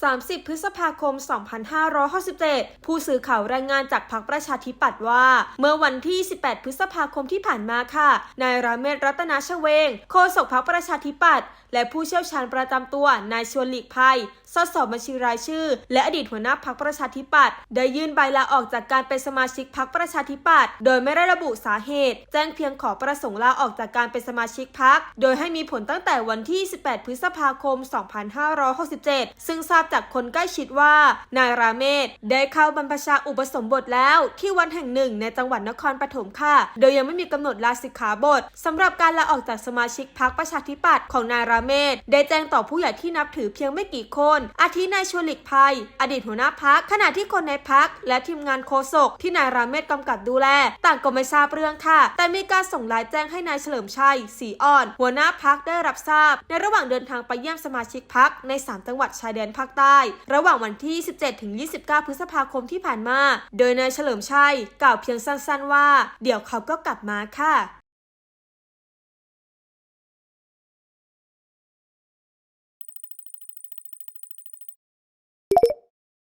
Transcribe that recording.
30 พฤษภาคม 2567 ผู้สื่อข่าวรายงานจากพรรคประชาธิปัตย์ว่า เมื่อวันที่ 18 พฤษภาคมที่ผ่านมาค่ะ นายราเมศรัตนาชเวง โฆษกพรรคประชาธิปัตย์และผู้เชี่ยวชาญประจำตัวนายชวนหลีกภัย สสบัญชีรายชื่อ และอดีตหัวหน้าพักประชาธิปัตย์ได้ยื่นใบลาออกจากการเป็นสมาชิกพักประชาธิปัตย์โดยไม่ได้ระบุสาเหตุ แจ้งเพียงขอประสงค์ลาออกจากการเป็นสมาชิกพักโดยให้มีผลตั้งแต่วันที่ 18 พฤษภาคม 2567 ซึ่งทราบจากคนใกล้ชิดว่า นายราเมศได้เข้าบรรพชาอุปสมบทแล้วที่วัดแห่งหนึ่งในจังหวัดนครปฐมค่ะ โดยยังไม่มีกำหนดลาสิกขาบทสำหรับการลาออกจากสมาชิกพักประชาธิปัตย์ของนายราเมศได้แจ้งต่อผู้ใหญ่ที่นับถือเพียงไม่กี่คนอาทินายชวนหลีกภัย อดีตหัวหน้าพักขณะที่คนในพักและทีมงานโฆษกที่นายราเมศกำกับดูแล ต่างก็ไม่ทราบเรื่องค่ะ แต่มีการส่งไลน์แจ้งให้นายเฉลิมชัยศรีอ่อน หัวหน้าพักได้รับทราบ ในระหว่างเดินทางไปเยี่ยมสมาชิกพักใน 3 จังหวัดชายแดนภาคใต้ ระหว่างวันที่ 17 ถึง 29 พฤษภาคมที่ผ่านมา โดยนายเฉลิมชัยกล่าวเพียงสั้นๆว่า เดี๋ยวเขาก็กลับมาค่ะ